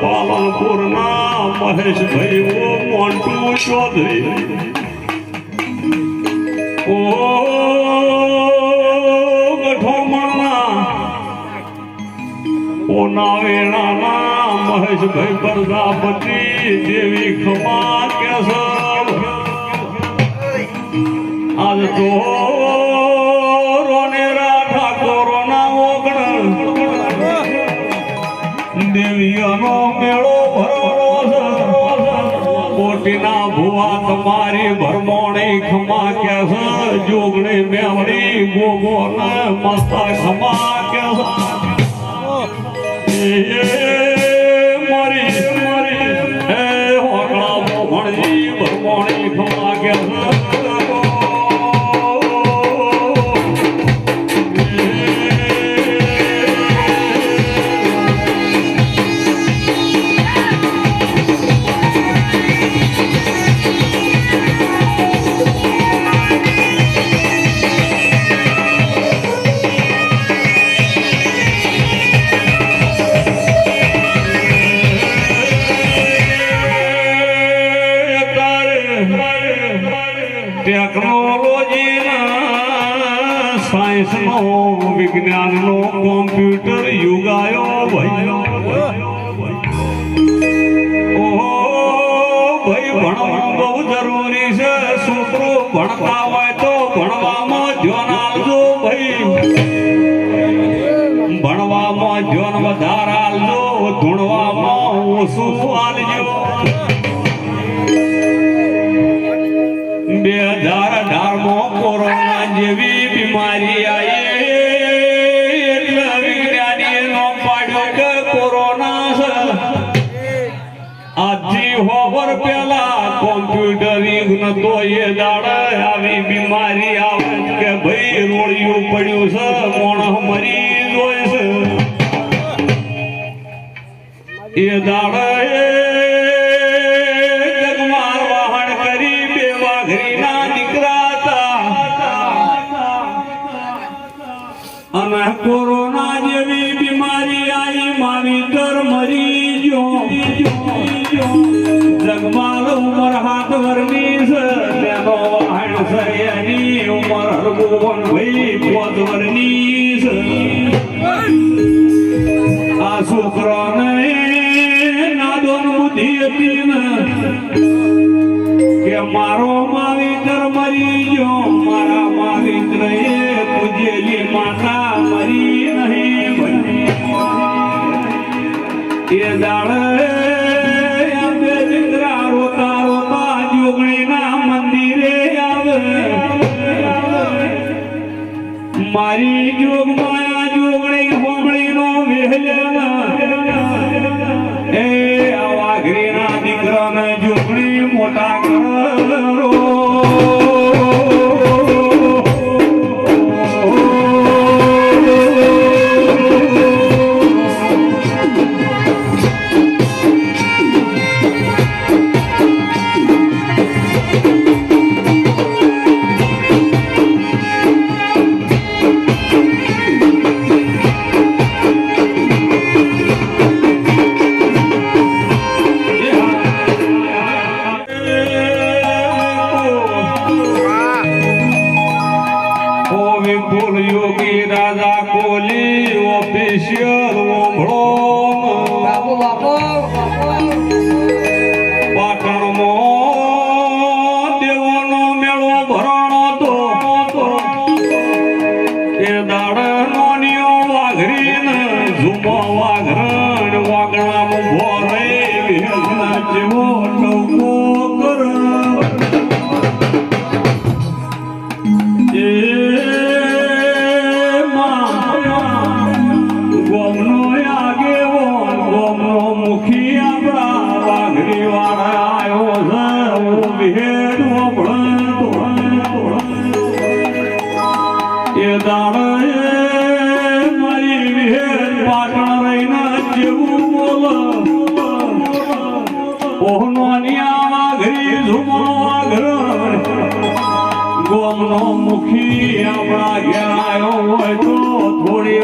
પાલનપુરના મહેશભાઈ ઓ મોન્ટુ ચૌધરી. ઓ ના વેળાના મહેશભાઈ પ્રજાપતિ દેવી ખમા કેસવ આજ તો મેળો ભરવાનો કોટીના ભુવા તમારી ભરમોણી ખમા કેસ જોગણી મેવડી ગોગો મસ્ત ખમા જ્ઞાનનો કોમ્પ્યુટર યુગાયો ભયો ભાઈ ભણવાનું બહુ જરૂરી છે. છોકરો ભણતા હોય તો ભણવામાં તો એ દાડે આવી બીમારી આવે કે ભાઈ રોળિયું પડ્યું છે, મોણ મરી જોઈ છે એ દાડે Corona. knees. I so proud.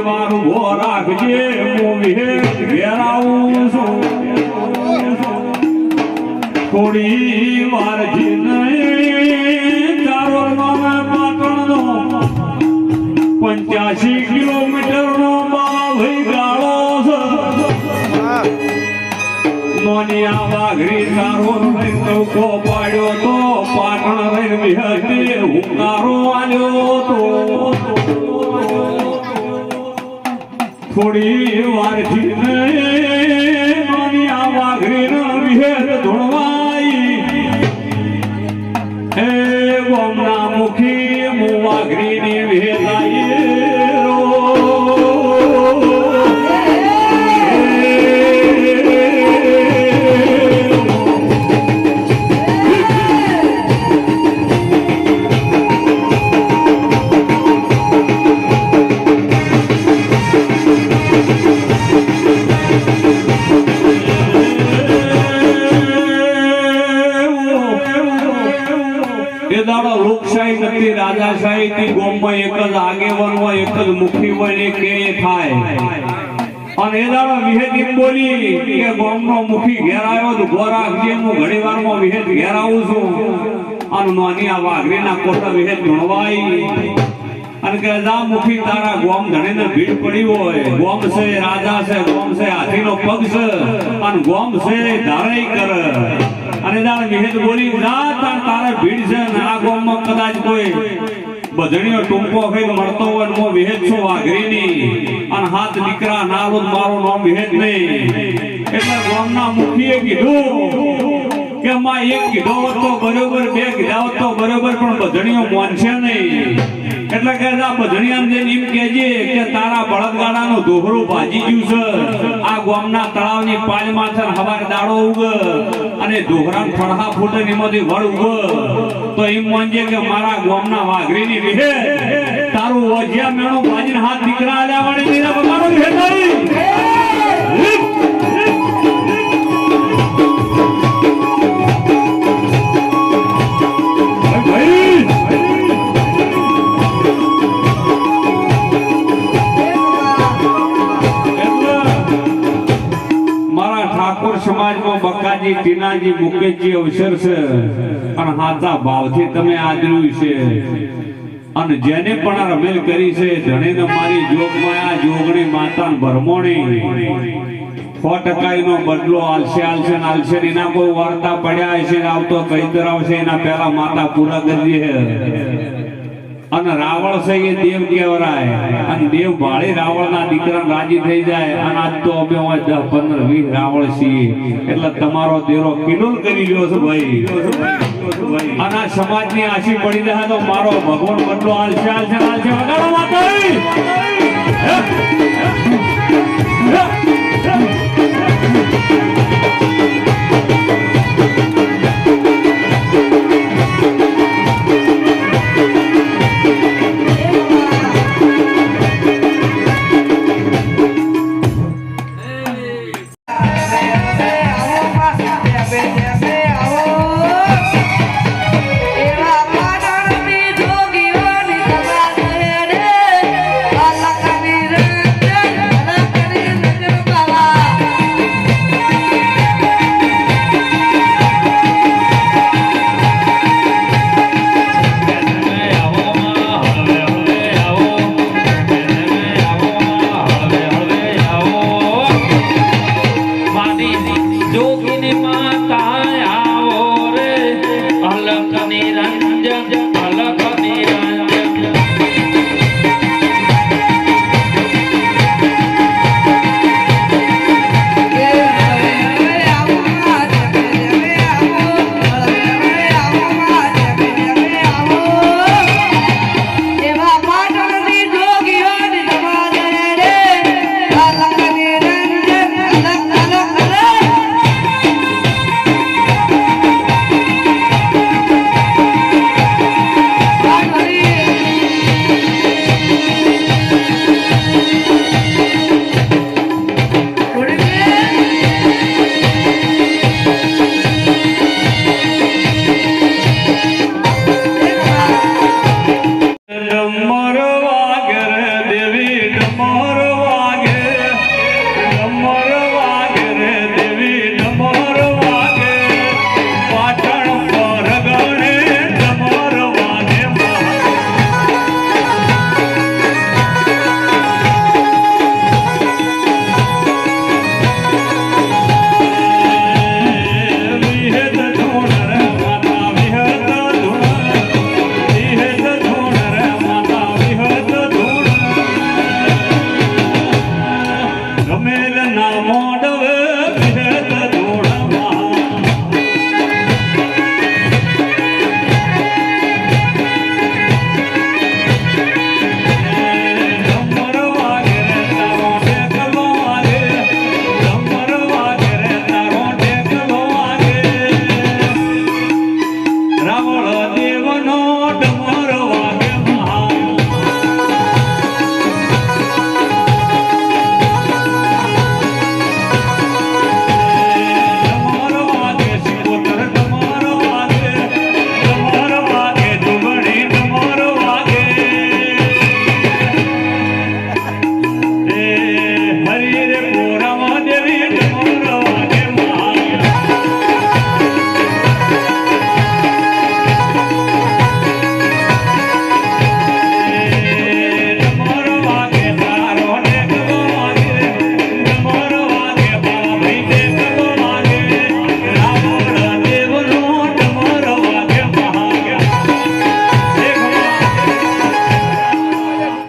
વાર ઊભો રાખજે, હું વિહેત ઘેર આવું છું. થોડી વાર જીને ચારો નામે પાટણનો પંચ્યાસી કિલોમીટરનો ભાઈ ગાળો છે. નોનિયા વાઘરી તારો રહીને પાડ્યો તો પાટણ રહીને વિહતે હુંકારો આવ્યો તો. થોડી વાર દાડો લોકશાહી નથી, રાજાશાહી થી ગોમમાં એક જ આગેવાન હોય, એક જ મુખી હોય ને કે થાય. અને એ દાડો વિહેત બોલી કે ગોમનો મુખી ઘેર તો જે હું ઘણી વારમાં વિહેત ઘેર છું. અને માની આ વાઘરીના કોટા વિહેદ ભણવાઈ અને કે રાજા મુખી, તારા ગોમ ધણીને ભીડ પડી હોય. ગોમ છે, રાજા છે, ગોમ છે, હાથીનો પગ છે. અને ગોમ છે, ધારાઈ કર. અને દાળ વિહેત બોલી ના તાર તારે ભીડ છે આ કદાચ કોઈ. બધણીઓ ટૂંકો ખાઈને મળતો હોય મો વિહેત છું વાઘરીની. અને હાથ દીકરા નારું મારો નો વિહેત નહીં. એટલે ગોમના મુખીએ કીધું કે માં એક કીધો હોત બરોબર, બે કીધા હોત બરોબર, પણ બજણીઓ માનશે નહીં. એટલે કે આ બધણિયામ જઈને એમ કેજે કે તારા બળદગાડાનો દોહરો ભાજી ગયું છે. આ ગામના તળાવની પાલમાં છે હવાર દાડો ઉગ અને દોહરાન ફળહા ફૂટે એમાંથી વળ ઉગ. તો એમ માનજે કે મારા ગામના વાઘરીની વિહે. તારું વજ્યા મેણું ભાજીને હાથ દીકરા આલ્યા વાળી મારો બગાડો બકાજી ટીનાજી, મુકેશજી અવસર છે. અને હાચા ભાવથી તમે આદર્યું છે. અને જેને પણ રમેલ કરી છે ધણીને મારી જોગમાં આ જોગણી માતા ભરમોણી. સો ટકાઈનો બદલો આલશે આલશે ને આલશે એના કોઈ વાર્તા પડ્યા છે આવતો કઈ આવશે એના પહેલા માતા પૂરા કરી દે. અને રાવણ છે એ દેવ કહેવરાય અને દેવ ભાળે રાવણના દીકરા રાજી થઈ જાય. અને આજ તો અમે હોય દસ, પંદર, વીસ રાવણ છીએ. એટલે તમારો દેરો કિલોલ કરી ગયો છે ભાઈ. અને આ સમાજની આશી પડી રહ્યા તો મારો ભગવાન બદલો. હાલશે હાલશે હાલશે વગાડો માતા मेरा